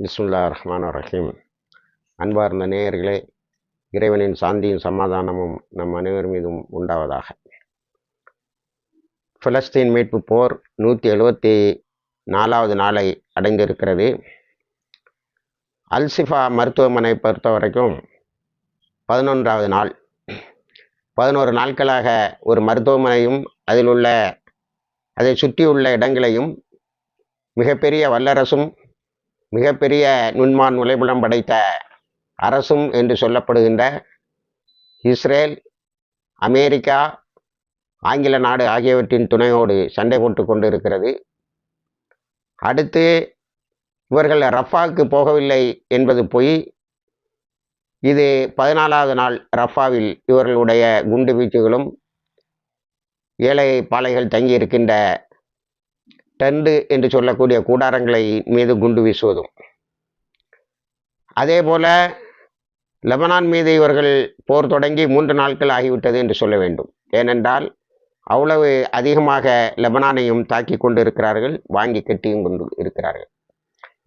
பிஸ்மில்லா ரஹ்மான் ரஹீம் அன்பார்ந்த நேயர்களே இறைவனின் சாந்தியும் சமாதானமும் நம் அனைவர் மீதும் உண்டாவதாக. பிலஸ்தீன் மீட்பு போர் நூற்றி எழுபத்தி நாலாவது நாளை அடைந்திருக்கிறது. அல்சிஃபா மருத்துவமனை பொறுத்த வரைக்கும் பதினொன்றாவது நாள். பதினோரு நாட்களாக ஒரு மருத்துவமனையும் அதில் உள்ள அதை சுற்றியுள்ள இடங்களையும் மிகப்பெரிய வல்லரசும் மிகப்பெரிய நுண்மான் நுழைபுலம் படைத்த அரசும் என்று சொல்லப்படுகின்ற இஸ்ரேல் அமெரிக்கா ஆங்கில நாடு ஆகியவற்றின் துணையோடு சண்டை போட்டு கொண்டு இருக்கிறது அடுத்து இவர்கள் ரஃபாவுக்கு போகவில்லை என்பது பொய். இது பதினாலாவது நாள் ரஃபாவில் இவர்களுடைய குண்டு வீச்சுகளும் ஏழை பாலைகள் தங்கியிருக்கின்ற தண்டு என்று சொல்லக்கூடிய கூடாரங்களை மீது குண்டு வீசுவதும். அதே போல லெபனான் மீது இவர்கள் போர் தொடங்கி மூன்று நாட்கள் ஆகிவிட்டது என்று சொல்ல வேண்டும். ஏனென்றால் அவ்வளவு அதிகமாக லெபனானையும் தாக்கி கொண்டு இருக்கிறார்கள் வாங்கி கட்டியும் கொண்டு இருக்கிறார்கள்.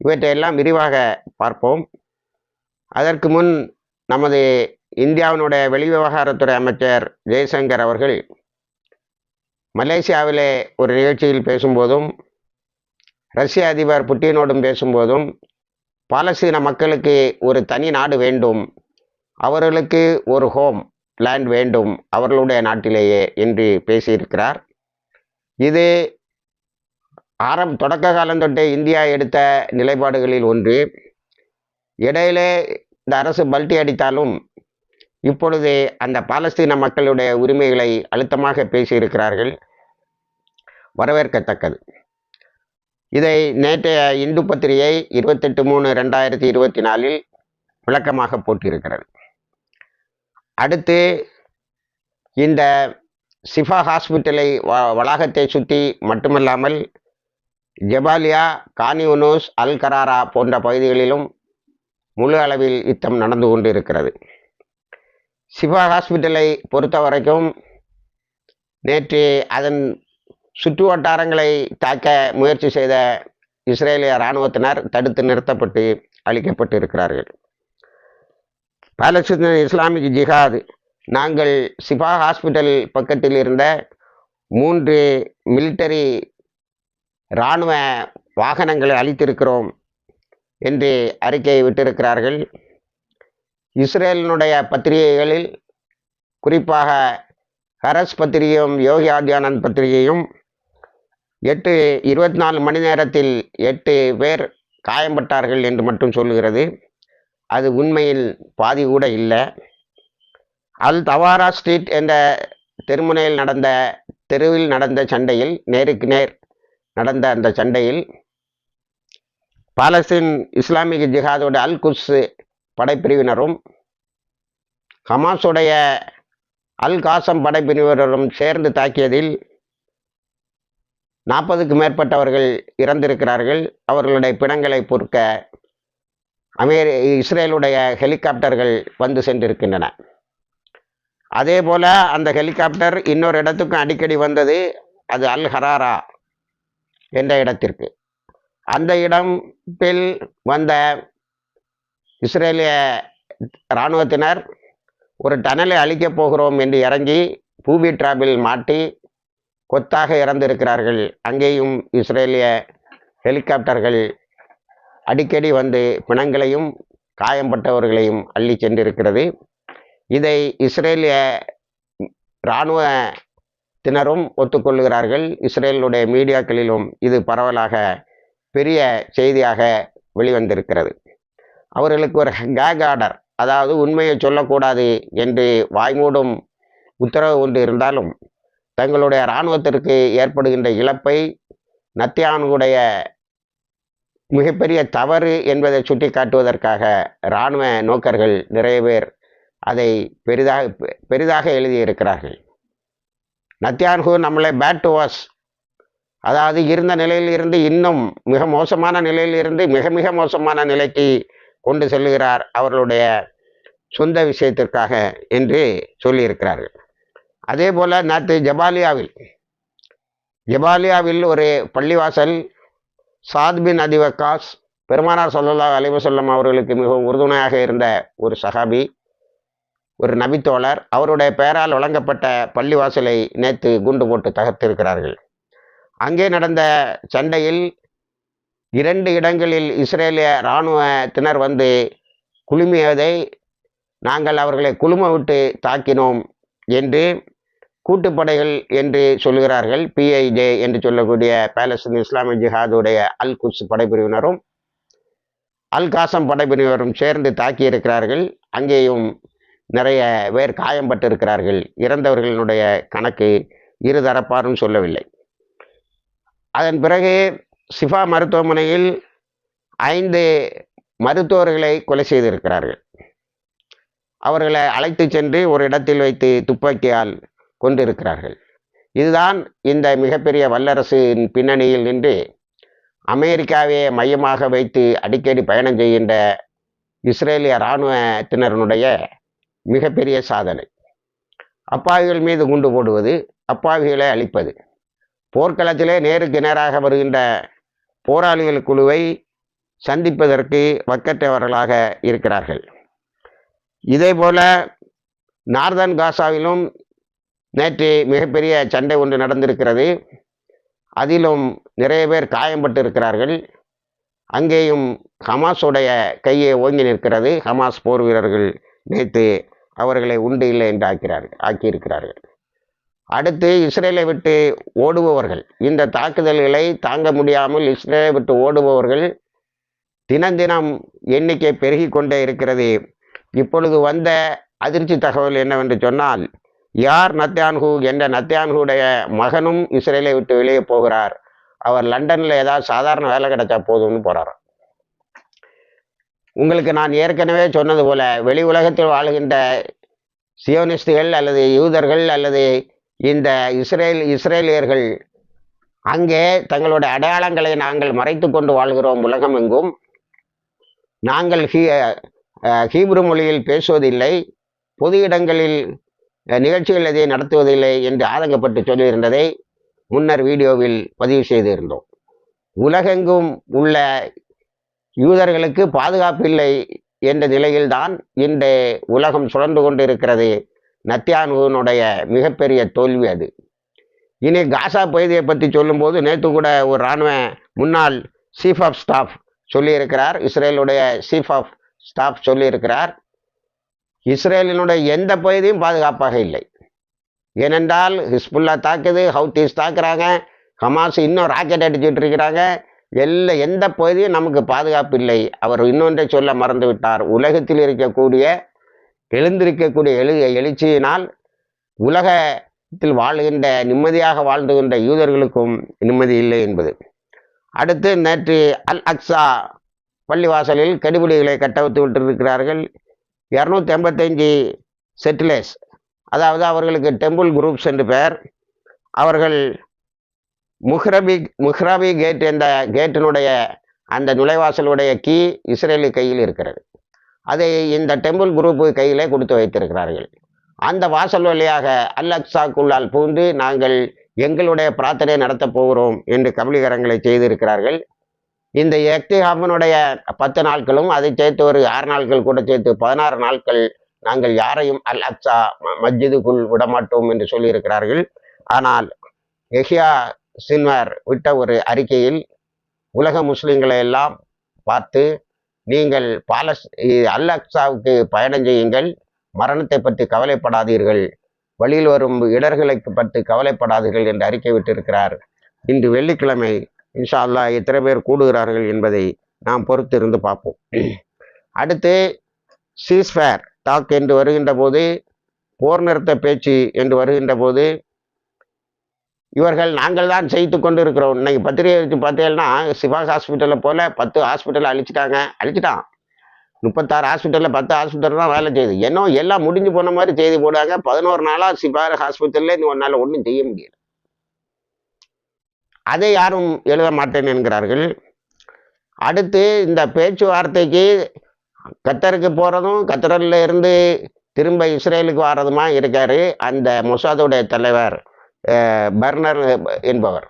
இவற்றையெல்லாம் விரிவாக பார்ப்போம். அதற்கு முன் நமது இந்தியாவினுடைய வெளிவிவகாரத்துறை அமைச்சர் ஜெய்சங்கர் அவர்கள் மலேசியாவிலே ஒரு நிகழ்ச்சியில் பேசும்போதும் ரஷ்ய அதிபர் புட்டினோடும் பேசும்போதும் பாலஸ்தீன மக்களுக்கு ஒரு தனி நாடு வேண்டும். அவர்களுக்கு ஒரு ஹோம் லேண்ட் வேண்டும் அவர்களுடைய நாட்டிலேயே என்று பேசியிருக்கிறார். இது ஆரம் தொடக்க காலம் தொட்டே இந்தியா எடுத்த நிலைப்பாடுகளில் ஒன்று. இடையிலே இந்த அரசு பல்ட்டி அடித்தாலும் இப்பொழுது அந்த பாலஸ்தீன மக்களுடைய உரிமைகளை அழுத்தமாக பேசியிருக்கிறார்கள். வரவேற்கத்தக்கது. இதை நேற்றைய இந்து பத்திரிகை இருபத்தெட்டு மூணு ரெண்டாயிரத்தி இருபத்தி நாலில் விளக்கமாக போட்டிருக்கிறது. அடுத்து இந்த சிஃபா ஹாஸ்பிட்டலை வ வளாகத்தை சுற்றி மட்டுமல்லாமல் ஜெபாலியா கானியூனூஸ் அல் கராரா போன்ற பகுதிகளிலும் முழு அளவில் யுத்தம் நடந்து கொண்டு இருக்கிறது சிவா ஹாஸ்பிட்டலை பொறுத்த வரைக்கும் நேற்று அதன் சுற்று வட்டாரங்களை தாக்க முயற்சி செய்த இஸ்ரேலிய இராணுவத்தினர் தடுத்து நிறுத்தப்பட்டு அளிக்கப்பட்டு இருக்கிறார்கள். பாலஸ்தீன இஸ்லாமிக் ஜிஹாத் நாங்கள் சிபா ஹாஸ்பிட்டல் பக்கத்தில் இருந்த மூன்று மிலிட்டரி இராணுவ வாகனங்களை அளித்திருக்கிறோம் என்று அறிக்கையை விட்டிருக்கிறார்கள். இஸ்ரேலினுடைய பத்திரிகைகளில் குறிப்பாக ஹரஸ் பத்திரிகையும் யோகி ஆத்யானந்த் பத்திரிகையும் எட்டு இருபத்தி நாலு மணி நேரத்தில் எட்டு பேர் காயம்பட்டார்கள் என்று மட்டும் சொல்லுகிறது. அது உண்மையில் பாதி கூட இல்லை. அல் தவாரா ஸ்ட்ரீட் என்ற தெருமுனையில் நடந்த தெருவில் நடந்த சண்டையில் நேருக்கு நேர் நடந்த அந்த சண்டையில் பாலஸ்தீன் இஸ்லாமிக் ஜிஹாதோட அல் குஸ் படைப்பிரிவினரும் ஹமாஸுடைய அல் காசம் படைப்பிரிவினரும் சேர்ந்து தாக்கியதில் நாற்பதுக்கு மேற்பட்டவர்கள் இறந்திருக்கிறார்கள். அவர்களுடைய பிணங்களை பொறுக்க அமெரி இஸ்ரேலுடைய ஹெலிகாப்டர்கள் வந்து சென்றிருக்கின்றன. அதே போல் அந்த ஹெலிகாப்டர் இன்னொரு இடத்துக்கும் அடிக்கடி வந்தது அது அல் ஹராரா என்ற இடத்திற்கு. அந்த இடத்தில் வந்த இஸ்ரேலிய இராணுவத்தினர் ஒரு டனலை அழிக்கப் போகிறோம் என்று இறங்கி பூவி டிராபில் மாட்டி கொத்தாக இறந்திருக்கிறார்கள். அங்கேயும் இஸ்ரேலிய ஹெலிகாப்டர்கள் அடிக்கடி வந்து பிணங்களையும் காயம்பட்டவர்களையும் அள்ளி சென்றிருக்கிறது. இதை இஸ்ரேலிய இராணுவத்தினரும் ஒத்துக்கொள்கிறார்கள். இஸ்ரேலுடைய மீடியாக்களிலும் இது பரவலாக பெரிய செய்தியாக வெளிவந்திருக்கிறது. அவர்களுக்கு ஒரு கேக் ஆர்டர் அதாவது உண்மையை சொல்லக்கூடாது என்று வாய்மூடும் உத்தரவு ஒன்று இருந்தாலும் தங்களுடைய இராணுவத்திற்கு ஏற்படுகின்ற இழப்பை நத்தியானுடைய மிகப்பெரிய தவறு என்பதை சுட்டி காட்டுவதற்காக இராணுவ நோக்கர்கள் நிறைய பேர் அதை பெரிதாக பெரிதாக எழுதியிருக்கிறார்கள். நத்தியான்கு நம்மளை பேட் டு வாஸ் அதாவது இருந்த நிலையில் இருந்து இன்னும் மிக மோசமான நிலையில் இருந்து மிக மிக மோசமான நிலைக்கு கொண்டு செல்லுகிறார் அவர்களுடைய சொந்த விஷயத்திற்காக என்று சொல்லியிருக்கிறார்கள். அதே போல் நேற்று ஜபாலியாவில். ஜபாலியாவில் ஒரு பள்ளிவாசல் சாத் பின் அதிவக்காஸ் பெருமானார் சொல்லல்லா அலிவசல்லம் அவர்களுக்கு மிகவும் உறுதுணையாக இருந்த ஒரு சஹாபி ஒரு நபித்தோழர். அவருடைய பெயரால் வழங்கப்பட்ட பள்ளிவாசலை நேற்று குண்டு போட்டு தகர்த்திருக்கிறார்கள். அங்கே நடந்த சண்டையில் இரண்டு இடங்களில் இஸ்ரேலிய இராணுவத்தினர் வந்து குழுமியதை நாங்கள் அவர்களை குழும விட்டு தாக்கினோம் என்று கூட்டுப்படைகள் என்று சொல்கிறார்கள் பிஐஜே என்று சொல்லக்கூடிய பாலஸ்தீன் இஸ்லாமிய ஜிஹாதுடைய அல் குஸ் படைப்பிரிவினரும் அல் காசம் படைப்பிரிவரும் சேர்ந்து தாக்கியிருக்கிறார்கள். அங்கேயும் நிறைய பேர் காயம்பட்டிருக்கிறார்கள். இறந்தவர்களினுடைய கணக்கு இருதரப்பாரும் சொல்லவில்லை. அதன் பிறகு சிஃபா மருத்துவமனையில் ஐந்து மருத்துவர்களை கொலை செய்திருக்கிறார்கள். அவர்களை அழைத்து சென்று ஒரு இடத்தில் வைத்து துப்பாக்கியால் கொண்டிருக்கிறார்கள். இதுதான் இந்த மிகப்பெரிய வல்லரசின் பின்னணியில் நின்று அமெரிக்காவை மையமாக வைத்து அடிக்கடி பயணம் செய்கின்ற இஸ்ரேலிய இராணுவத்தினருடைய மிகப்பெரிய சாதனை. அப்பாவிகள் மீது குண்டு போடுவது அப்பாவிகளை அழிப்பது. போர்க்களத்திலே நேருக்கு நேராக வருகின்ற போராளிகள் குழுவை சந்திப்பதற்கு வக்கற்றவர்களாக இருக்கிறார்கள். இதேபோல நார்தன் காசாவிலும் நேற்று மிகப்பெரிய சண்டை ஒன்று நடந்திருக்கிறது. அதிலும் நிறைய பேர் காயம்பட்டு இருக்கிறார்கள் அங்கேயும் ஹமாஸுடைய கையை ஓங்கி நிற்கிறது. ஹமாஸ் போர் வீரர்கள் நேற்று அவர்களை உண்டு இல்லை என்று ஆக்கிறார்கள் ஆக்கியிருக்கிறார்கள். அடுத்து இஸ்ரேலை விட்டு ஓடுபவர்கள். இந்த தாக்குதல்களை தாங்க முடியாமல் இஸ்ரேலை விட்டு ஓடுபவர்கள் தினந்தினம் எண்ணிக்கை பெருகி கொண்டே இருக்கிறது. இப்பொழுது வந்த அதிர்ச்சி தகவல் என்னவென்று சொன்னால் யார் நத்தியான்ஹூ? என்ற நத்தியான்ஹூடைய மகனும் இஸ்ரேலை விட்டு வெளியே போகிறார். அவர் லண்டனில் ஏதாவது சாதாரண வேலை கிடைச்சா போதும்னு போகிறாராம் உங்களுக்கு நான் ஏற்கனவே சொன்னது போல வெளி உலகத்தில் வாழ்கின்ற சியோனிஸ்டுகள் அல்லது யூதர்கள் அல்லது இந்த இஸ்ரேல் இஸ்ரேலியர்கள் அங்கே தங்களுடைய அடையாளங்களை நாங்கள் மறைத்து கொண்டு வாழ்கிறோம் உலகம் எங்கும். நாங்கள் ஹீ ஹீப்ரு மொழியில் பேசுவதில்லை. பொது இடங்களில் நிகழ்ச்சிகள் எதை நடத்துவதில்லை என்று ஆதங்கப்பட்டு சொல்லியிருந்ததை முன்னர் வீடியோவில் பதிவு செய்திருந்தோம். உலகெங்கும் உள்ள யூதர்களுக்கு பாதுகாப்பு இல்லை என்ற நிலையில்தான் இன்று உலகம் சுழன்று கொண்டு இருக்கிறது நத்தியானுவனுடைய மிகப்பெரிய தோல்வி அது. இனி காசா பகுதியை பற்றி சொல்லும்போது நேற்று கூட ஒரு இராணுவ முன்னாள் சீஃப் ஆஃப் ஸ்டாஃப் சொல்லியிருக்கிறார். இஸ்ரேலுடைய சீஃப் ஆஃப் ஸ்டாஃப் சொல்லியிருக்கிறார். இஸ்ரேலினுடைய எந்த பகுதியும் பாதுகாப்பாக இல்லை. ஏனென்றால் ஹிஸ்புல்லா தாக்குது ஹவுத்தீஸ் தாக்குறாங்க ஹமாஸ் இன்னும் ராக்கெட் அடிச்சுட்டு இருக்கிறாங்க. எல்லா எந்த பகுதியும் நமக்கு பாதுகாப்பு இல்லை. அவர் இன்னொன்றை சொல்ல மறந்து விட்டார் உலகத்தில் இருக்கக்கூடிய எழுந்திருக்கக்கூடிய எழு எழுச்சியினால் உலகத்தில் வாழ்கின்ற நிம்மதியாக வாழ்ந்துகின்ற யூதர்களுக்கும் நிம்மதி இல்லை என்பது. அடுத்து நேற்று அல் அக்ஸா பள்ளிவாசலில் கெடுபிடிகளை கட்டவித்து விட்டிருக்கிறார்கள். இரநூத்தி எண்பத்தஞ்சு செட்டிலேஸ் அதாவது அவர்களுக்கு டெம்பிள் குரூப்ஸ் என்று பெயர். அவர்கள் முஹ்ரபி முஹ்ரபி கேட் என்ற கேட்டினுடைய அந்த நுழைவாசலுடைய கீ இஸ்ரேலு கையில் இருக்கிறது. அதை இந்த டெம்பிள் குரூப்பு கையிலே கொடுத்து வைத்திருக்கிறார்கள். அந்த வாசல் வழியாக அல் அக்ஸாக்குள்ளால் புகுந்து நாங்கள் எங்களுடைய பிரார்த்தனை நடத்தப் போகிறோம் என்று கபலீகரங்களை செய்திருக்கிறார்கள். இந்த எக்திஹாமனுடைய பத்து நாட்களும் அதை சேர்த்து ஒரு ஆறு நாட்கள் கூட சேர்த்து பதினாறு நாட்கள் நாங்கள் யாரையும் அல் அக்ஸா மஸ்ஜிதுக்குள் விடமாட்டோம் என்று சொல்லியிருக்கிறார்கள். ஆனால் எஹியா சின்வர் விட்ட ஒரு அறிக்கையில் உலக முஸ்லிம்களை எல்லாம் பார்த்து நீங்கள் பாலஸ் அல் அக்ஸாவுக்கு பயணம் செய்யுங்கள் மரணத்தை பற்றி கவலைப்படாதீர்கள் வழியில் வரும் இடர்களை பற்றி கவலைப்படாதீர்கள் என்று அறிக்கை விட்டிருக்கிறார். இன்று வெள்ளிக்கிழமை இன்ஷா அல்லாஹ் எத்தனை பேர் கூடுகிறார்கள் என்பதை நாம் பொறுத்திருந்து பார்ப்போம். அடுத்து சீஸ்ஃபேர் டாக் என்று வருகின்ற போது போர் நிறுத்த பேச்சு என்று வருகின்ற போது இவர்கள் நாங்கள் தான் செய்து கொண்டு இருக்கிறோம் இன்னைக்கு பத்திரிகை வச்சு பார்த்தீங்கன்னா சிவாஸ் ஹாஸ்பிட்டலில் போல பத்து ஹாஸ்பிட்டலில் அழிச்சிட்டாங்க. அழிச்சிட்டான். முப்பத்தாறு ஹாஸ்பிட்டலில் பத்து ஹாஸ்பிட்டல் தான் வேலை செய்யுது ஏன்னோ எல்லாம் முடிஞ்சு போன மாதிரி செய்தி போடுறாங்க. பதினோரு நாளாக சிவார் ஹாஸ்பிட்டலில் இந்த ஒரு நாள் ஒன்றும் செய்ய முடியல. அதை யாரும் எழுத மாட்டேன் என்கிறார்கள். அடுத்து இந்த பேச்சுவார்த்தைக்கு கத்தருக்கு போகிறதும் கத்தரில் இருந்து திரும்ப இஸ்ரேலுக்கு வர்றதுமா இருக்கார் அந்த மொசாதுடைய தலைவர் பர்னர் என்பவர்.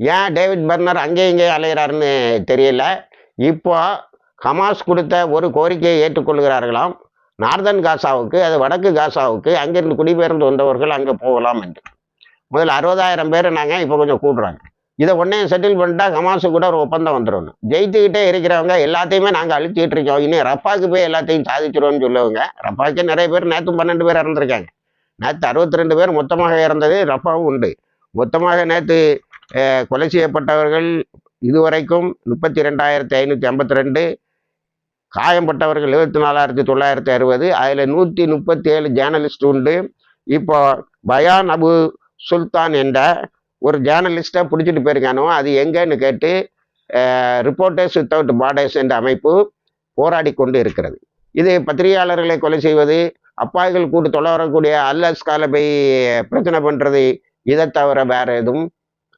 ஏன் டேவிட் பர்னர் அங்கே இங்கே அலைகிறாருன்னு தெரியல. இப்போ ஹமாஸ் கொடுத்த ஒரு கோரிக்கையை ஏற்றுக்கொள்கிறார்களாம். நார்தன் காசாவுக்கு அது வடக்கு காசாவுக்கு அங்கிருந்து குடிபெயர்ந்து வந்தவர்கள் அங்கே போகலாம் என்று. முதல்ல அறுபதாயிரம் பேர் நாங்கள் இப்போ கொஞ்சம் கூடுறாங்க இதை உடனே செட்டில் பண்ணிட்டா ஹமாஸு கூட ஒரு ஒப்பந்தம் வந்துடும் ஜெயித்துக்கிட்டே இருக்கிறவங்க எல்லாத்தையுமே நாங்கள் அழிச்சிட்டு இருக்கோம். இனி ரப்பாக்கு போய் எல்லாத்தையும் சாதிச்சிருவோம்னு சொல்லுவாங்க. ரப்பாக்கு நிறைய பேர் நேற்று பன்னெண்டு பேர் இறந்துருக்காங்க. நேற்று அறுபத்தி ரெண்டு பேர் மொத்தமாக இறந்தது ரப்பாவும் உண்டு. மொத்தமாக நேற்று கொலை செய்யப்பட்டவர்கள் இதுவரைக்கும் முப்பத்தி ரெண்டாயிரத்தி ஐநூற்றி ஐம்பத்தி ரெண்டு காயம்பட்டவர்கள் எழுபத்தி நாலாயிரத்தி தொள்ளாயிரத்தி அறுபது அதில் நூற்றி முப்பத்தி ஏழு ஜேர்னலிஸ்ட் உண்டு. இப்போ பயான் அபு சுல்தான் என்ற ஒரு ஜேர்னலிஸ்ட்டை பிடிச்சிட்டு போயிருக்கானோ அது எங்கன்னு கேட்டு ரிப்போர்ட்டர்ஸ் வித்தவுட் பார்டர்ஸ் என்ற அமைப்பு போராடி கொண்டு இருக்கிறது. இது பத்திரிகையாளர்களை கொலை செய்வது அப்பாய்கள் கூட்டு தொலை வரக்கூடிய அல்லஸ் காலபை பிரச்சனை பண்ணுறது இதை தவிர வேற எதுவும்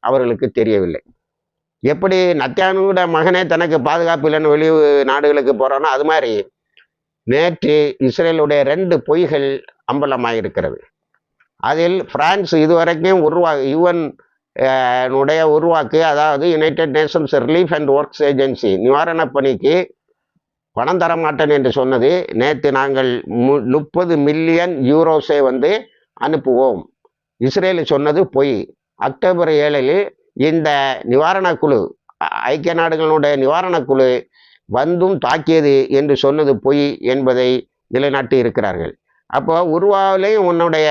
அவர்களுக்கு தெரியவில்லை. எப்படி நத்தியானுட மகனே தனக்கு பாதுகாப்பு இல்லைன்னு வெளி நாடுகளுக்கு போகிறானோ அது மாதிரி நேற்று இஸ்ரேலுடைய ரெண்டு பொய்கள் அம்பலமாக இருக்கிறது அதில் பிரான்ஸ் இதுவரைக்கும் உருவா யுஎன் உடைய உருவாக்கு அதாவது United Nations relief and works agency நிவாரணப் பணிக்கு பணம் தர மாட்டேன் என்று சொன்னது நேற்று நாங்கள் மு முப்பது மில்லியன் யூரோஸை வந்து அனுப்புவோம். இஸ்ரேல் சொன்னது பொய். அக்டோபர் ஏழில் இந்த நிவாரணக் குழு ஐக்கிய நாடுகளுடைய நிவாரணக் குழு வந்தும் தாக்கியது என்று சொன்னது பொய் என்பதை நிலைநாட்டி இருக்கிறார்கள் அப்போ உருவாவிலையும் உன்னுடைய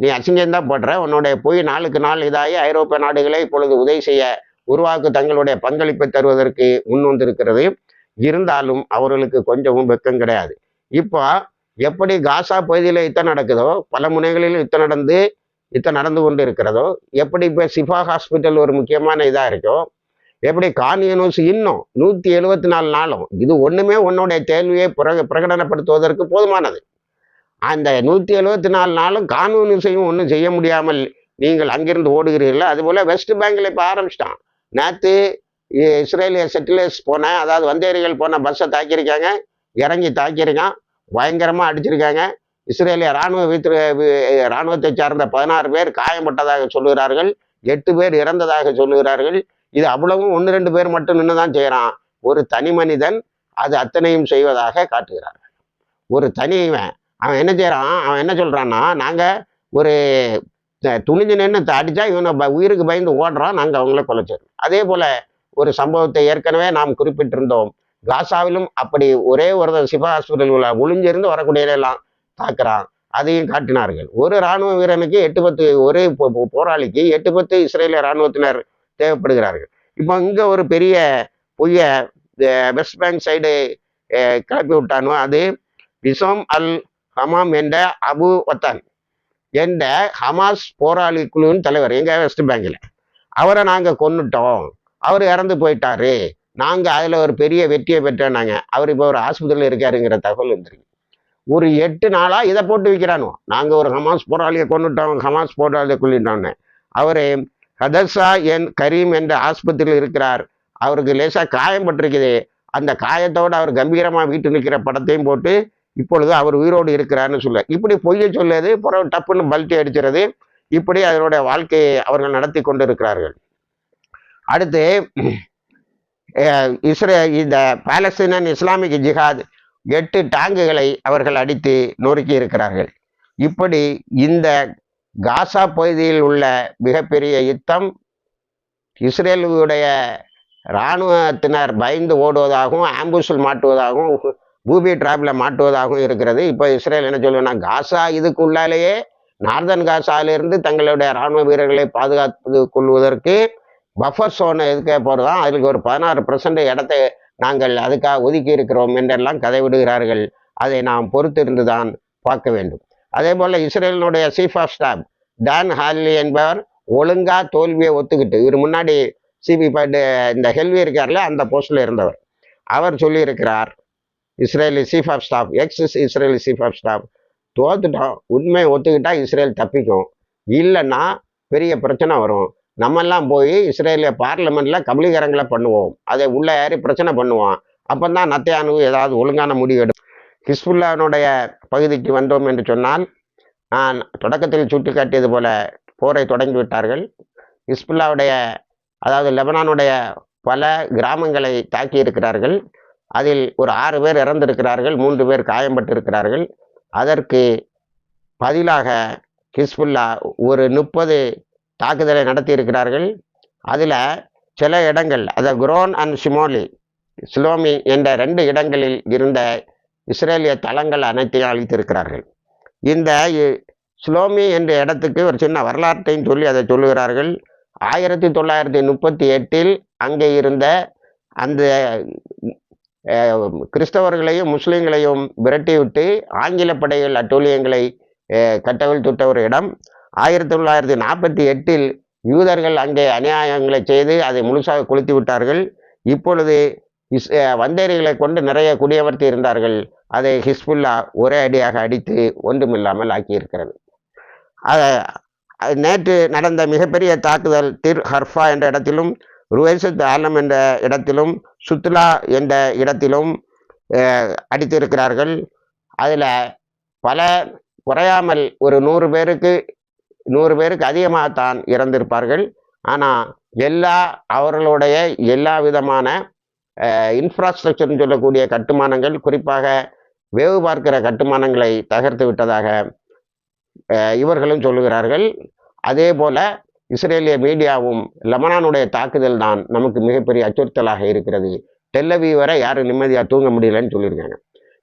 நீ அசிங்கம்தான் போடுற. உன்னுடைய பொய் நாளுக்கு நாள் இதாகி ஐரோப்பிய நாடுகளை இப்பொழுது உதவி செய்ய உருவாக்கு தங்களுடைய பங்களிப்பை தருவதற்கு முன் வந்திருக்கிறது. இருந்தாலும் அவர்களுக்கு கொஞ்சமும் வெக்கம் கிடையாது. இப்போ எப்படி காசா பகுதியில் யுத்தம் நடக்குதோ பல முனைகளிலும் யுத்தம் நடந்து யுத்தம் நடந்து கொண்டு இருக்கிறதோ எப்படி இப்போ சிஃபா ஹாஸ்பிட்டல் ஒரு முக்கியமான இதாக இருக்கோ எப்படி கான்யூஸ் இன்னும் நூற்றி எழுபத்தி நாலு நாளும் இது ஒன்றுமே உன்னுடைய தேர்வையை பிரக பிரகடனப்படுத்துவதற்கு போதுமானது. அந்த நூற்றி எழுபத்தி நாலு நாளும் கான்யூனிஸையும் ஒன்றும் செய்ய முடியாமல் நீங்கள் அங்கிருந்து ஓடுகிறீர்கள். அதுபோல் வெஸ்ட் பேங்கில் இப்போ ஆரம்பிச்சிட்டான். நேற்று இஸ்ரேலிய செட்டிலர்ஸ் போனேன் அதாவது வந்தேரிகள் போன பஸ்ஸை தாக்கியிருக்காங்க. இறங்கி தாக்கியிருக்கான். பயங்கரமாக அடிச்சிருக்காங்க. இஸ்ரேலிய இராணுவ வீத்து இராணுவத்தை சார்ந்த பதினாறு பேர் காயம்பட்டதாக சொல்லுகிறார்கள். எட்டு பேர் இறந்ததாக சொல்லுகிறார்கள். இது அவ்வளவும் ஒன்று ரெண்டு பேர் மட்டும் நின்று தான் செய்கிறான் ஒரு தனி மனிதன் அது அத்தனையும் செய்வதாக காட்டுகிறார்கள். ஒரு தனிவன் அவன் என்ன செய்கிறான் அவன் என்ன சொல்கிறான்னா நாங்கள் ஒரு துணிஞ்சு நின்று அடித்தா இவனை உயிருக்கு பயந்து ஓடுறான் நாங்கள் அவங்கள கொலைச்சிடும் அதே போல் ஒரு சம்பவத்தை ஏற்கனவே நாம் குறிப்பிட்டிருந்தோம். காசாவிலும் அப்படி ஒரே ஒரு சிவா ஹாஸ்பிட்டலில் ஒளிஞ்சிருந்து வரக்கூடியதெல்லாம் தாக்குறான். அதையும் காட்டினார்கள். ஒரு இராணுவ வீரனுக்கு எட்டு பத்து ஒரு போ- போராளிக்கு எட்டு பத்து இஸ்ரேலிய இராணுவத்தினர் தேவைப்படுகிறார்கள். இப்போ இங்கே ஒரு பெரிய பொய்ய வெஸ்ட் பேங்க் சைடு கிளப்பி விட்டானோ அது விசோம் அல் ஹமாம் என்ற அபு வத்தான் என்ற ஹமாஸ் போராளி குழுவின் தலைவர் எங்கள் வெஸ்ட் பேங்கில் அவரை நாங்கள் கொண்டுட்டோம் அவர் இறந்து போயிட்டாரு. நாங்கள் அதில் ஒரு பெரிய வெற்றியை பெற்றோம் நாங்கள் அவர் இப்போ ஒரு ஆஸ்பத்திரியில் இருக்காருங்கிற தகவல் வந்துருக்கு. ஒரு எட்டு நாளாக இதை போட்டு வைக்கிறானோ? நாங்கள் ஒரு ஹமாஸ் போராளியை கொண்டுட்டோம் ஹமாஸ் போராளியை கொள்ளிட்டோன்னு அவர் ஹதர்ஸா என் கரீம் என்ற ஆஸ்பத்திரியில் இருக்கிறார். அவருக்கு லேசாக காயம் பட்டிருக்குது. அந்த காயத்தோடு அவர் கம்பீரமாக வீட்டில் நிற்கிற படத்தையும் போட்டு இப்பொழுது அவர் உயிரோடு இருக்கிறார்னு சொல்ல. இப்படி பொய்யை சொல்லுது பிறகு டப்புன்னு பல்ட்டி அடிக்கிறது இப்படி அதனுடைய வாழ்க்கையை அவர்கள் நடத்தி கொண்டு இருக்கிறார்கள் அடுத்து இஸ்ரே இந்த பாலஸ்தீனன் இஸ்லாமிக் ஜிஹாத் எட்டு டாங்குகளை அவர்கள் அடித்து நொறுக்கி இருக்கிறார்கள். இப்படி இந்த காசா பகுதியில் உள்ள மிகப்பெரிய யுத்தம் இஸ்ரேலுடைய இராணுவத்தினர் பயந்து ஓடுவதாகவும் ஆம்புஷில் மாட்டுவதாகவும் பூபி டிராப்பில் மாட்டுவதாகவும் இருக்கிறது. இப்போ இஸ்ரேல் என்ன சொல்லுவேன்னா காசா இதுக்குள்ளாலேயே நார்தன் காசாலிருந்து தங்களுடைய இராணுவ வீரர்களை பாதுகாத்து கொள்வதற்கு பஃபர் சோனை எதுக்க போகிறதா அதுக்கு ஒரு பதினாறு பர்சன்ட் இடத்தை நாங்கள் அதுக்காக ஒதுக்கி இருக்கிறோம் என்றெல்லாம் கதை விடுகிறார்கள். அதை நாம் பொறுத்திருந்து தான் பார்க்க வேண்டும். அதே போல் இஸ்ரேலினுடைய chief of staff Dan Halevi என்பவர் ஒழுங்காக தோல்வியை ஒத்துக்கிட்டு இவர் முன்னாடி சிபி பாட்டு இந்த ஹெல்வி இருக்கார்ல அந்த போஸ்டில் இருந்தவர். அவர் சொல்லியிருக்கிறார் Israeli chief of staff ex Israeli chief of staff தோத்துட்டோம் உண்மையை ஒத்துக்கிட்டா இஸ்ரேல் தப்பிக்கும். இல்லைன்னா பெரிய பிரச்சனை வரும். நம்மெல்லாம் போய் இஸ்ரேலிய பார்லிமெண்ட்டில் கபலீகரங்களை பண்ணுவோம். அதை உள்ளே ஏறி பிரச்சனை பண்ணுவோம் அப்போ தான் நத்தையானு ஏதாவது ஒழுங்கான முடிவு எடுக்கும் ஹிஸ்புல்லானுடைய பகுதிக்கு வந்தோம் என்று சொன்னால் நான் தொடக்கத்தில் சுட்டிக்காட்டியது போல போரை தொடங்கி விட்டார்கள். ஹிஸ்புல்லாவுடைய அதாவது லெபனானுடைய பல கிராமங்களை தாக்கி இருக்கிறார்கள் அதில் ஒரு ஆறு பேர் இறந்திருக்கிறார்கள் மூன்று பேர் காயம்பட்டிருக்கிறார்கள். அதற்கு பதிலாக ஹிஸ்புல்லா ஒரு முப்பது தாக்குதலை நடத்தியிருக்கிறார்கள். அதில் சில இடங்கள் அத குரோன் அண்ட் சிமோலி சிலோமி என்ற ரெண்டு இடங்களில் இருந்த இஸ்ரேலிய தளங்கள் அனைத்தையும் அழித்திருக்கிறார்கள். இந்த இ- சிலோமி என்ற இடத்துக்கு ஒரு சின்ன வரலாற்றையும் சொல்லி அதை சொல்லுகிறார்கள். ஆயிரத்தி தொள்ளாயிரத்தி முப்பத்தி எட்டில் அங்கே இருந்த அந்த கிறிஸ்தவர்களையும் முஸ்லீம்களையும் விரட்டிவிட்டு ஆங்கில படைகள் அட்டூழியங்களை அஹ், கட்டவிழ்த்துட்ட ஒரு இடம். ஆயிரத்தி தொள்ளாயிரத்தி நாற்பத்தி எட்டில் யூதர்கள் அங்கே அநியாயங்களை செய்து அதை முழுசாக கொளுத்தி விட்டார்கள். இப்பொழுது இஸ் வந்தேரிகளை கொண்டு நிறைய குடியமர்த்தி இருந்தார்கள். அதை ஹிஸ்புல்லா ஒரே அடியாக அடித்து ஒன்றுமில்லாமல் ஆக்கியிருக்கிறது. நேற்று நடந்த மிகப்பெரிய தாக்குதல் திர் ஹர்ஃபா என்ற இடத்திலும் ருவைசத் ஆலம் என்ற இடத்திலும் சுத்துலா என்ற இடத்திலும் அடித்திருக்கிறார்கள். அதில் பல குறையாமல் ஒரு நூறு பேருக்கு நூறு பேருக்கு அதிகமாகத்தான் இறந்திருப்பார்கள். ஆனால் எல்லா அவர்களுடைய எல்லா விதமான இன்ஃப்ராஸ்ட்ரக்சர்னு சொல்லக்கூடிய கட்டுமானங்கள் குறிப்பாக வேவு பார்க்கிற கட்டுமானங்களை தகர்த்து விட்டதாக இவர்களும் சொல்லுகிறார்கள். அதே போல் இஸ்ரேலிய மீடியாவும் லெபனானுடைய தாக்குதல் தான் நமக்கு மிகப்பெரிய அச்சுறுத்தலாக இருக்கிறது. டெல்லவி வரை யாரும் நிம்மதியாக தூங்க முடியலன்னு சொல்லியிருக்காங்க.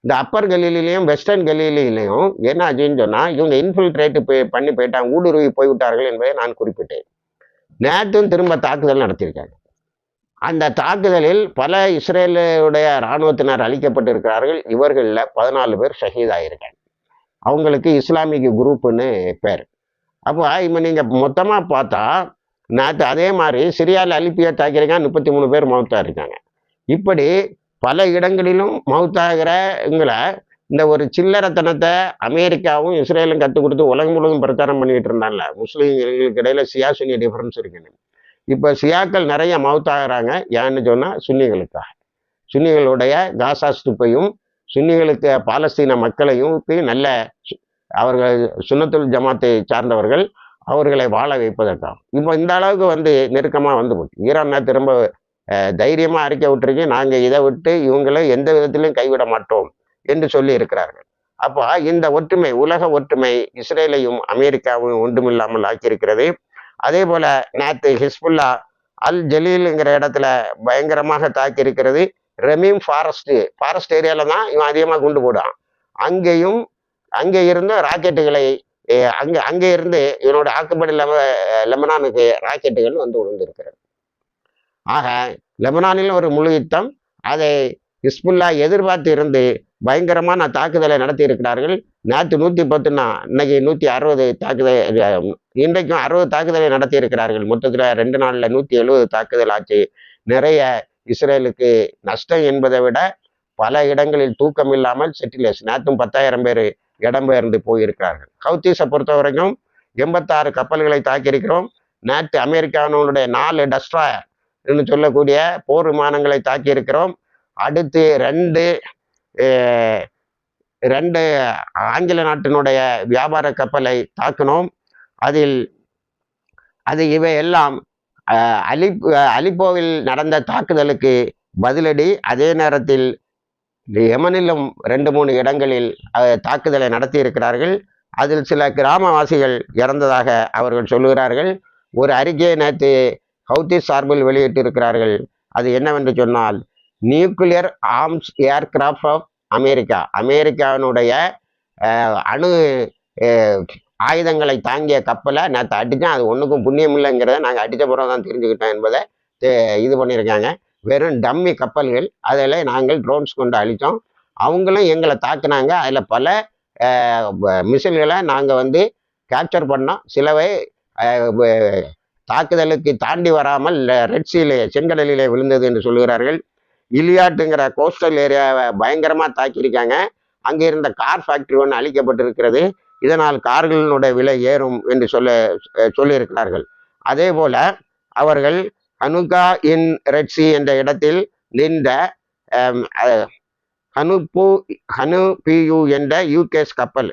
இந்த அப்பர் கலீலிலையும் வெஸ்டர்ன் கலீலிலையும் என்ன ஆச்சுன்னு சொன்னால் இவங்க இன்ஃபில்ட்ரேட்டு போய் பண்ணி போயிட்டாங்க ஊடுருவி போய்விட்டார்கள் என்பதை நான் குறிப்பிட்டேன். நேற்றும் திரும்ப தாக்குதல் நடத்தியிருக்காங்க. அந்த தாக்குதலில் பல இஸ்ரேலுடைய இராணுவத்தினர் அழிக்கப்பட்டிருக்கிறார்கள். இவர்களில் பதினாலு பேர் ஷஹீதாயிருக்காங்க. அவங்களுக்கு இஸ்லாமிக் குரூப்புன்னு பேர். அப்போ இப்போ நீங்கள் மொத்தமாக பார்த்தா நேற்று அதே மாதிரி சிரியாவில் அலிப்பியா தாக்கிறீங்க முப்பத்தி மூணு பேர் மௌத்தாக இருக்காங்க. இப்படி பல இடங்களிலும் மௌத்தாகிறவங்களை இந்த ஒரு சில்லறத்தனத்தை அமெரிக்காவும் இஸ்ரேலும் கற்றுக் கொடுத்து உலகம் முழுவதும் பிரச்சாரம் பண்ணிக்கிட்டு இருந்தாங்கல்ல முஸ்லீம்களுக்கு இடையில சியா சுன்னி டிஃபரன்ஸ் இருக்குன்னு. இப்போ சியாக்கள் நிறைய மவுத்தாகிறாங்க. ஏன்னு சொன்னால் சுன்னிகளுக்காக. சுன்னிகளுடைய காசா ஸ்ட்ரிப்பையும் சுன்னிகளுக்கு பாலஸ்தீன மக்களையும் நல்ல அவர்கள் சுன்னத்துல் ஜமாத்தை சார்ந்தவர்கள் அவர்களை வாழ வைப்பதற்காக. இப்போ இந்த அளவுக்கு வந்து நெருக்கமாக வந்து போச்சு. ஈரான் திரும்ப தைரியமாக அறிக்கை விட்டுருக்கு. நாங்கள் இதை விட்டு இவங்களை எந்த விதத்திலையும் கைவிட மாட்டோம் என்று சொல்லி இருக்கிறார்கள். அப்போ இந்த ஒற்றுமை உலக ஒற்றுமை இஸ்ரேலையும் அமெரிக்காவும் ஒன்றுமில்லாமல் ஆக்கியிருக்கிறது. அதே போல் நேற்று ஹிஸ்புல்லா அல் ஜலீலுங்கிற இடத்துல பயங்கரமாக தாக்கியிருக்கிறது. ரெமீம் ஃபாரஸ்ட்டு ஃபாரஸ்ட் ஏரியால தான் இவன் அதிகமாக குண்டு போடுவான் அங்கேயும் அங்கே இருந்தும் ராக்கெட்டுகளை அங்கே அங்கே இருந்து இவனோட ஆக்குப்படி லெம லெபனானுக்கு ராக்கெட்டுகள் வந்து விழுந்திருக்கிறது ஆக லெபனானில் ஒரு முழு யுத்தம் அதை ஹிஸ்புல்லா எதிர்பார்த்து இருந்து பயங்கரமான தாக்குதலை நடத்தி இருக்கிறார்கள் நேற்று நூற்றி பத்துனா இன்னைக்கு நூற்றி அறுபது தாக்குதல் இன்றைக்கும் அறுபது தாக்குதலை நடத்தி இருக்கிறார்கள் மொத்தத்தில் ரெண்டு நாளில் நூற்றி எழுபது தாக்குதல் ஆச்சு. நிறைய இஸ்ரேலுக்கு நஷ்டம் என்பதை விட பல இடங்களில் தூக்கம் இல்லாமல் செட்டிலேஸ் நேற்றும் பத்தாயிரம் பேர் இடம்பெயர்ந்து போயிருக்கிறார்கள். ஹவுத்தீஸை பொறுத்த வரைக்கும் எண்பத்தாறு கப்பல்களை தாக்கியிருக்கிறோம். நேற்று அமெரிக்கானுடைய நாலு டஸ்ட்ராயர்னு என்று சொல்லக்கூடிய போர் விமானங்களை தாக்கியிருக்கிறோம். அடுத்து ரெண்டு ரெண்டு ஆங்கில நாட்டினுடைய வியாபார கப்பலை தாக்கினோம். அதில் அது இவையெல்லாம் அலிப் அலிப்போவில் நடந்த தாக்குதலுக்கு பதிலடி அதே நேரத்தில் யமனிலும் ரெண்டு மூணு இடங்களில் தாக்குதலை நடத்தி இருக்கிறார்கள் அதில் சில கிராமவாசிகள் இறந்ததாக அவர்கள் சொல்லுகிறார்கள். ஒரு அறிக்கையை நேற்று ஹவுத்தி சார்பில் வெளியிட்டிருக்கிறார்கள். அது என்னவென்று சொன்னால் nuclear arms aircraft of America. அமெரிக்காவினுடைய அணு ஆயுதங்களை தாங்கிய கப்பலை நேற்று அடித்தேன் அது ஒன்றுக்கும் புண்ணியம் இல்லைங்கிறத நாங்கள் அடித்த பிறகு தான் தெரிஞ்சுக்கிட்டோம் என்பதை இது பண்ணியிருக்காங்க. வெறும் டம்மி கப்பல்கள் அதில் நாங்கள் ட்ரோன்ஸ் கொண்டு அழித்தோம். அவங்களும் எங்களை தாக்குனாங்க. அதில் பல மிசில்களை நாங்கள் வந்து கேப்சர் பண்ணோம். சிலவை தாக்குதலுக்கு தாண்டி வராமல் ரெட் சீலே செங்கடலிலே விழுந்தது என்று சொல்லுகிறார்கள் இலியாட்டுங்கிற கோஸ்டல் ஏரியாவை பயங்கரமாக தாக்கியிருக்காங்க. அங்கே இருந்த கார் ஃபேக்டரி ஒன்று அழிக்கப்பட்டிருக்கிறது. இதனால் கார்களினுடைய விலை ஏறும் என்று சொல்ல சொல்லியிருக்கிறார்கள். அதே போல் அவர்கள் ஹனுகா இன் ரெட்சி என்ற இடத்தில் நின்ற ஹனுபு ஹனு பியு என்ற யூகேஸ் கப்பல்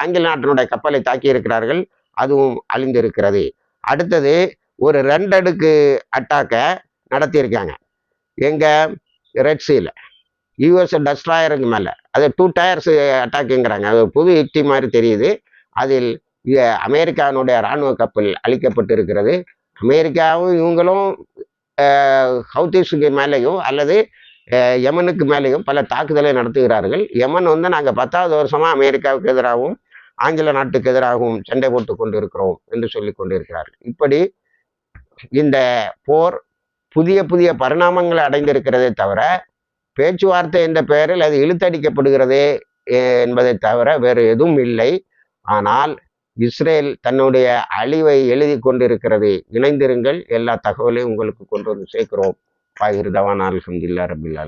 ஆங்கில நாட்டினுடைய கப்பலை தாக்கியிருக்கிறார்கள். அதுவும் அழிந்திருக்கிறது. அடுத்தது ஒரு ரெண்டடுக்கு அட்டாக்கை நடத்தியிருக்காங்க. எங்கள் ரெட்ஸியில் யூஎஸ் டஸ்ட்ராயருக்கு மேலே. அது டூ டயர்ஸ் அட்டாக்குங்கிறாங்க அது புது யுக்தி மாதிரி தெரியுது. அதில் அமெரிக்காவினுடைய இராணுவ கப்பல் அழிக்கப்பட்டிருக்கிறது. அமெரிக்காவும் இவங்களும் அஹ், ஹவுத்திஸுக்கு மேலேயும் அல்லது யமனுக்கு மேலேயும் பல தாக்குதலை நடத்துகிறார்கள். யமன் வந்து நாங்கள் பத்தாவது வருஷமாக அமெரிக்காவுக்கு எதிராகவும் ஆங்கில நாட்டுக்கு எதிராகவும் சண்டை போட்டு கொண்டு இருக்கிறோம் என்று சொல்லி கொண்டிருக்கிறார்கள். இப்படி இந்த போர் புதிய புதிய பரிணாமங்களை அடைந்திருக்கிறதே தவிர பேச்சுவார்த்தை என்ற பெயரில் அது இழுத்தடிக்கப்படுகிறதே என்பதை தவிர வேறு எதுவும் இல்லை. ஆனால் இஸ்ரேல் தன்னுடைய அழிவை எழுதி கொண்டிருக்கிறது. இணைந்திருங்கள். எல்லா தகவலையும் உங்களுக்கு கொண்டு வந்து சேர்க்கிறோம். பாகிர் தவான் அல்ஹம்துலில்லாஹ் ரபில்